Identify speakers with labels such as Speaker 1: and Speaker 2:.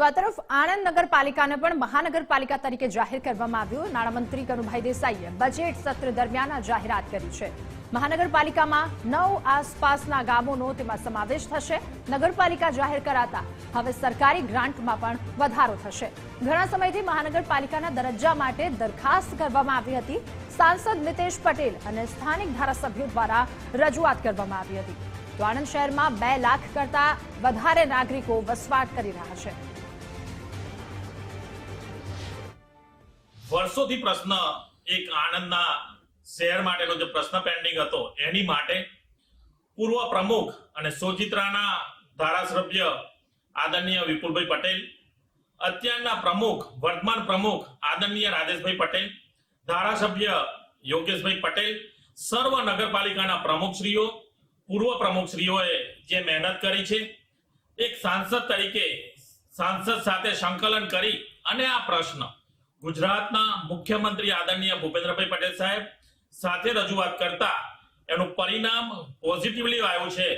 Speaker 1: તો આ તરફ આણંદ નગરપાલિકાને પણ મહાનગરપાલિકા તરીકે જાહેર કરવામાં આવ્યું. નાણામંત્રી કનુભાઈ દેસાઈએ બજેટ સત્ર દરમિયાન જાહેરાત કરી છે. મહાનગરપાલિકામાં નવ આસપાસના ગામોનો તેમાં સમાવેશ થશે. નગરપાલિકા જાહેર કરાતા હવે સરકારી ગ્રાન્ટમાં પણ વધારો થશે. ઘણા સમયથી મહાનગરપાલિકાના દરજ્જા માટે દરખાસ્ત કરવામાં આવી હતી. સાંસદ મિતેશ પટેલ અને સ્થાનિક ધારાસભ્યો દ્વારા રજૂઆત કરવામાં આવી હતી. તો આણંદ શહેરમાં બે લાખ કરતા વધારે નાગરિકો વસવાટ કરી રહ્યા છે.
Speaker 2: વર્ષોથી પ્રશ્ન એક આણંદના શહેર માટેનો જે પ્રશ્ન પેન્ડિંગ હતો, એની માટે પૂર્વ પ્રમુખ અને સોજિત્રાના ધારાસભ્ય આદરણીય વિપુલભાઈ પટેલ, અત્યારના પ્રમુખ, વર્તમાન પ્રમુખ આદરણીય રાજેશભાઈ પટેલ, ધારાસભ્ય યોગેશભાઈ પટેલ, સર્વ નગરપાલિકાના પ્રમુખશ્રીઓ, પૂર્વ પ્રમુખશ્રીઓએ જે મહેનત કરી છે, એક સાંસદ તરીકે સાંસદ સાથે સંકલન કરી અને આ પ્રશ્ન ગુજરાતના મુખ્યમંત્રી આદરણીય ભૂપેન્દ્રભાઈ પટેલ સાહેબ સાથે રજૂઆત કરતા એનું પરિણામ પોઝિટિવલી આવ્યું છે.